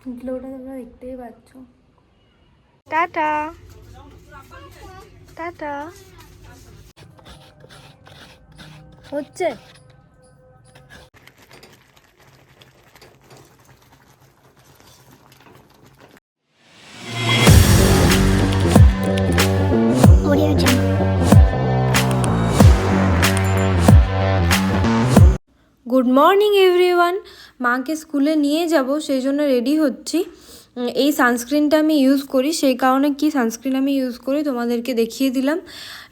গ্লোটা তোমরা দেখতেই পাচ্ছ টাটা টাটা হচ্ছে গুড মর্নিং এভরিওয়ান মাকে স্কুলে নিয়ে যাব, সেই জন্য রেডি হচ্ছি। এই সানস্ক্রিনটা আমি ইউজ করি, সেই কারণে কি সানস্ক্রিন আমি ইউজ করি তোমাদেরকে দেখিয়ে দিলাম।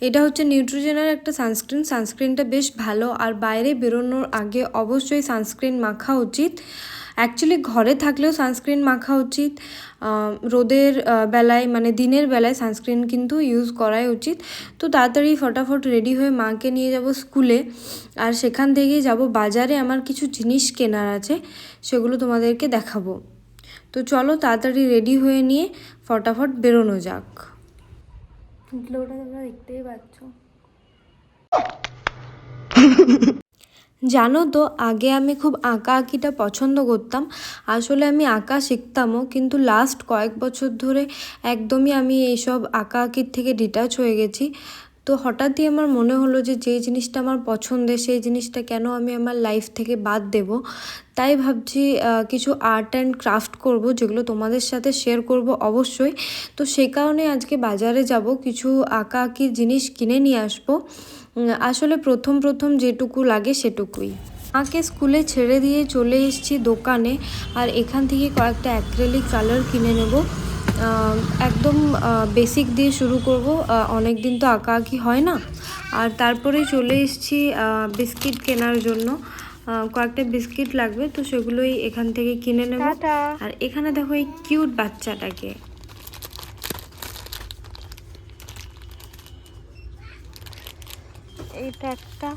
এটা হচ্ছে নিউট্রোজেনের একটা সানস্ক্রিন সানস্ক্রিনটা বেশ ভালো। আর বাইরে বেরোনোর আগে অবশ্যই সানস্ক্রিন মাখা উচিত। অ্যাকচুয়ালি ঘরে থাকলেও সানস্ক্রিন মাখা উচিত। রোদের বেলায় মানে দিনের বেলায় সানস্ক্রিন কিন্তু ইউজ করাই উচিত। তো তাড়াতাড়ি ফটাফট রেডি হয়ে মাকে নিয়ে যাব স্কুলে আর সেখান থেকেই যাব বাজারে আমার কিছু জিনিস কেনার আছে, সেগুলো তোমাদেরকে দেখাবো। তো চলো তাড়াতাড়ি রেডি হয়ে নিয়ে ফটাফট বেরোনো যাক। তোমরা দেখতেই পাচ্ছ। জানো তো, আগে আমি খুব আঁকা আঁকিটা পছন্দ করতাম। আসলে আমি আঁকা শিখতামও, কিন্তু লাস্ট কয়েক বছর ধরে একদমই আমি এইসব আঁকা আঁকির থেকে ডিটাচ হয়ে গেছি। তো হঠাৎই আমার মনে হলো যে, যেই জিনিসটা আমার পছন্দের, সেই জিনিসটা কেন আমি আমার লাইফ থেকে বাদ দেব? তাই ভাবছি কিছু আর্ট অ্যান্ড ক্রাফট করব, যেগুলো তোমাদের সাথে শেয়ার করব অবশ্যই। তো সেই কারণে আজকে বাজারে যাব, কিছু আঁকা আঁকির জিনিস কিনে নিয়ে আসব। আসলে প্রথম প্রথম যেটুকু লাগে সেটুকুই। মাকে স্কুলে ছেড়ে দিয়ে চলে এসেছি দোকানে আর এখান থেকে কয়েকটা অ্যাক্রেলিক কালার কিনে নেব। একদম বেসিক দিয়ে শুরু করব। অনেক দিন তো আঁকা আঁকি হয় না। আর তারপরে চলে এসেছি বিস্কিট কেনার জন্য। কয়েকটা বিস্কিট লাগবে তো সেগুলোই এখান থেকে কিনে নেব। আর এখানে দেখো এই কিউট বাচ্চাটাকে। এইটা একটা।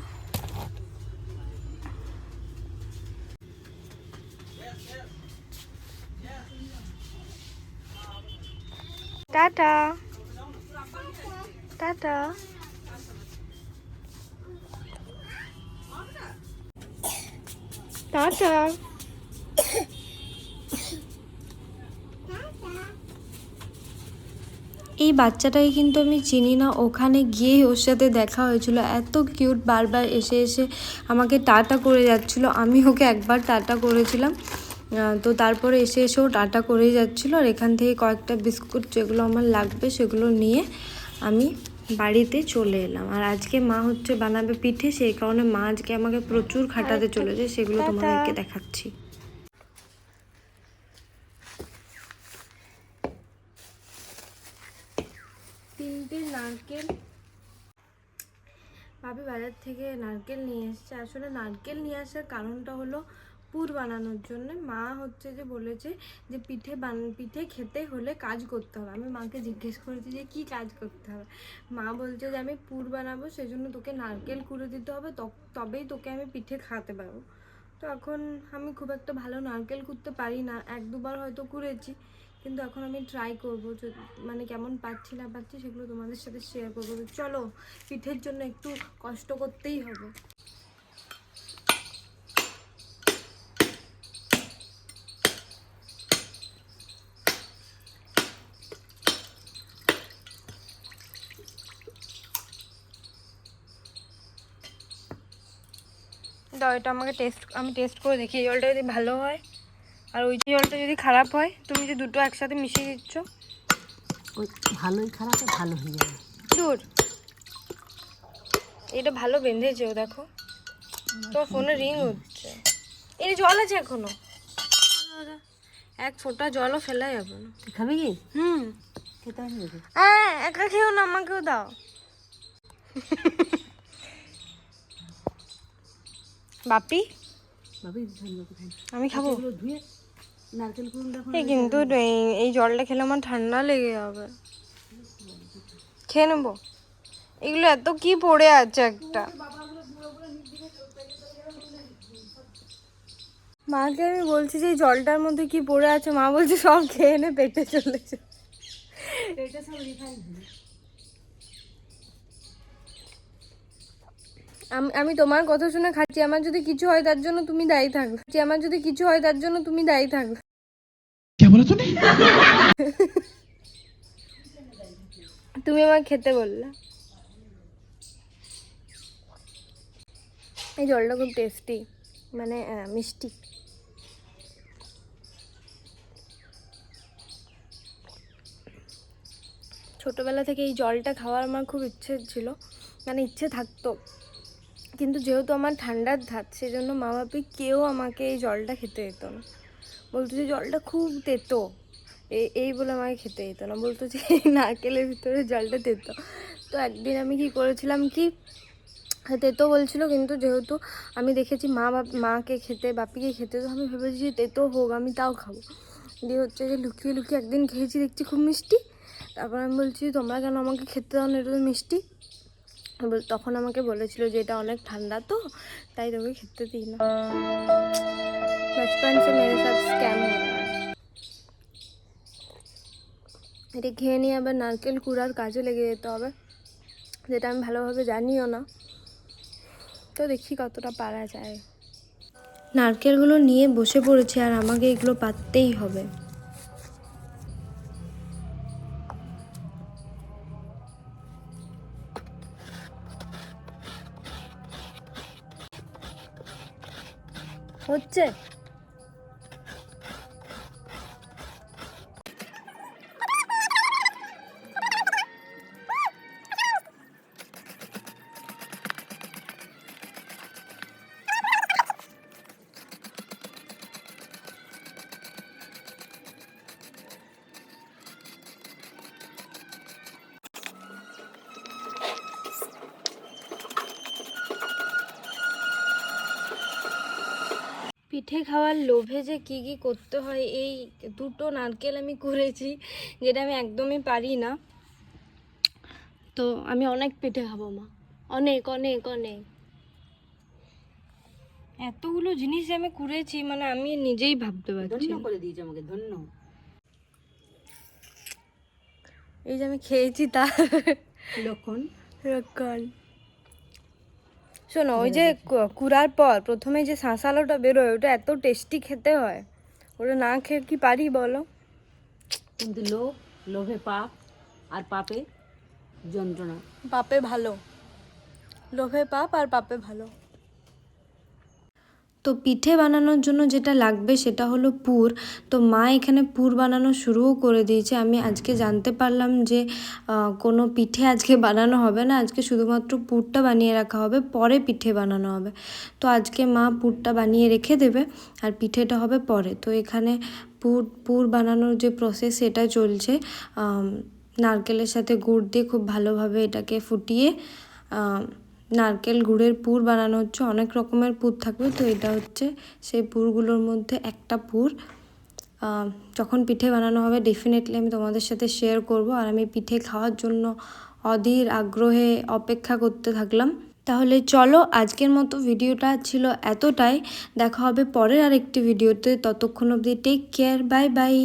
টাটা। টাটা। টাটা। এই বাচ্চাটাকে কিন্তু আমি চিনি না। ওখানে গিয়েই ওর সাথে দেখা হয়েছিল। এত কিউট বারবার এসে এসে আমাকে টাটা করে যাচ্ছিল। আমি ওকে একবার টাটা করেছিলাম। তো তারপরে এসে এসেও টাটা করে যাচ্ছিল। আর এখান থেকে কয়েকটা বিস্কুট যেগুলো আমার লাগবে সেগুলো নিয়ে আমি বাড়িতে চলে এলাম। আর আজকে মা হচ্ছে বানাবে পিঠে। সেই কারণে মা আজকে আমাকে প্রচুর খাটাতে চলেছে। সেগুলো তোমাদেরকে দেখাচ্ছি। তিনটে নারকেল। ভাবি বাজার থেকে নারকেল নিয়ে এসছে। আসলে নারকেল নিয়ে আসার কারণটা হলো পুর বানানোর জন্য। মা হচ্ছে যে বলেছে যে পিঠে বান, পিঠে খেতে হলে কাজ করতে হবে। আমি মাকে জিজ্ঞেস করেছি যে কি কাজ করতে হবে? মা বলছে যে আমি পুর বানাবো, সেজন্য তোকে নারকেল কুড়ে দিতে হবে। তব- তবেই তোকে আমি পিঠে খাওয়াতে পারব। তো এখন আমি খুব একটা ভালো নারকেল কুড়তে পারি না। এক দুবার হয়তো কুড়েছি। কিন্তু এখন আমি ট্রাই করব মানে কেমন পাচ্ছি না পাচ্ছি সেগুলো তোমাদের সাথে শেয়ার করব। চলো, পিঠের জন্য একটু কষ্ট করতেই হবে। দাও, এটা আমাকে টেস্ট আমি টেস্ট করে দেখি জলটা যদি ভালো হয়। আর ওই জলটা যদি খারাপ হয় তুমি যে দুটো একসাথে মিশিয়ে দিচ্ছ। ওই ভালোই খারাপে ভালো হয়ে যাবে। দূর। এটা ভালো বেঁধেছে ও দেখো। তোমার ফোনে রিং হচ্ছে এই জল আছে এখনও। এক ফোঁটা জলও ফেলা যাবে না। খাবি কি? হুম। খেতে হ্যাঁ একা খেয়েও না আমাকেও দাও। বাপি? কোথায় আমি খাব। ধুয়ে নারকেল এই কিন্তু এই- জলটা খেলে আমার ঠান্ডা লেগে যাবে। খেয়ে নেব? এগুলো এত কি পড়ে আছে একটা? মাকে আমি বলছি যে জলটার মধ্যে কি পড়ে আছে মা বলছে সব খেয়ে নে পেটে চলেছে আমি আমি তোমার কথা শুনে খাচ্ছি আমার যদি কিছু হয় তার জন্য তুমি দায়ী থাকবে। আমার যদি কিছু হয় তার জন্য তুমি দায়ী থাকবে। বলো তুমি তুমি আমাকে খেতে বললে। এই জলটা খুব টেস্টি মানে মিষ্টি। ছোটোবেলা থেকে এই জলটা খাওয়ার আমার খুব ইচ্ছে ছিল মানে ইচ্ছে থাকতো। কিন্তু যেহেতু আমার ঠান্ডার ধাত, সেজন্য মা বাপি কেউ আমাকে এই জলটা খেতে দিত না। বলতো যে জলটা খুব তেতো। এই বলে আমাকে খেতে দিত না। বলতো যে নারকেলের ভিতরে জলটা তেতো। তো একদিন আমি কি করেছিলাম কি, তেতো বলছিল কিন্তু যেহেতু আমি দেখেছি মা বাপ মাকে খেতে, বাপিকে খেতে, তো আমি ভেবেছি যে তেতো হোক, আমি তাও খাব। দিয়ে হচ্ছে যে লুকিয়ে লুকিয়ে একদিন খেয়েছি, দেখছি খুব মিষ্টি। তারপর আমি বলছি, তোমরা কেন আমাকে খেতে দাও না? এটা মিষ্টি। তখন আমাকে বলেছিল যে এটা অনেক ঠান্ডা তো, তাই তোকে খেতে দিই না। बचपन से मेरे साथ स्कैम हो रहा है এটা খেয়ে নিয়ে আবার নারকেল কুড়ার কাজে লেগে যেতে হবে যেটা আমি ভালোভাবে জানিও না তো দেখি কতটা পারা যায় নারকেলগুলো নিয়ে বসে পড়েছি আর আমাকে এগুলো পাততেই হবে হচ্ছে পিঠে খাওয়ার লোভে যে কি কি করতে হয় এই দুটো নারকেল আমি করেছি যেটা আমি একদমই পারি না। তো আমি অনেক পিঠে খাব মা। অনেক অনেক অনেক। এতগুলো জিনিস আমি করেছি মানে আমি নিজেই ভাবতে পারছি ধন্য করে দিয়েছি আমাকে ধন্য। এই যে আমি খেয়েছি তার লক্ষণ? রক্ষণ শোনো ওই যে কুরার কুড়ার পর প্রথমে যে শাঁসালোটা বেরোয় ওটা এত টেস্টি খেতে হয়। ওটা না খেয়ে কি পারি বলো? কিন্তু লোভ লোভে পাপ আর পাপে যন্ত্রণা। পাপে ভালো। লোভে পাপ আর পাপে ভালো। তো পিঠে বানানোর জন্য যেটা লাগবে সেটা হলো পুর। তো মা এখানে পুর বানানো শুরুও করে দিয়েছে। আমি আজকে জানতে পারলাম যে কোনো পিঠে আজকে বানানো হবে না। আজকে শুধুমাত্র পুরটা বানিয়ে রাখা হবে, পরে পিঠে বানানো হবে। তো আজকে মা পুরটা বানিয়ে রেখে দেবে আর পিঠেটা হবে পরে। তো এখানে পুর পুর বানানোর যে প্রসেস সেটা চলছে। নারকেলের সাথে গুড় দিয়ে খুব ভালোভাবে এটাকে ফুটিয়ে নারকেল গুড়ের পুর বানানো হচ্ছে, অনেক রকমের পুর থাকবে। তো এটা হচ্ছে সেই পুরগুলোর মধ্যে একটা পুর। যখন পিঠে বানানো হবে ডেফিনেটলি আমি তোমাদের সাথে শেয়ার করব। আর আমি পিঠে খাওয়ার জন্য অধীর আগ্রহে অপেক্ষা করতে থাকলাম। তাহলে চলো, আজকের মতো ভিডিওটা ছিল এতটাই। দেখা হবে পরের আরেকটি ভিডিওতে। ততক্ষণ অবধি টেক কেয়ার বাই বাই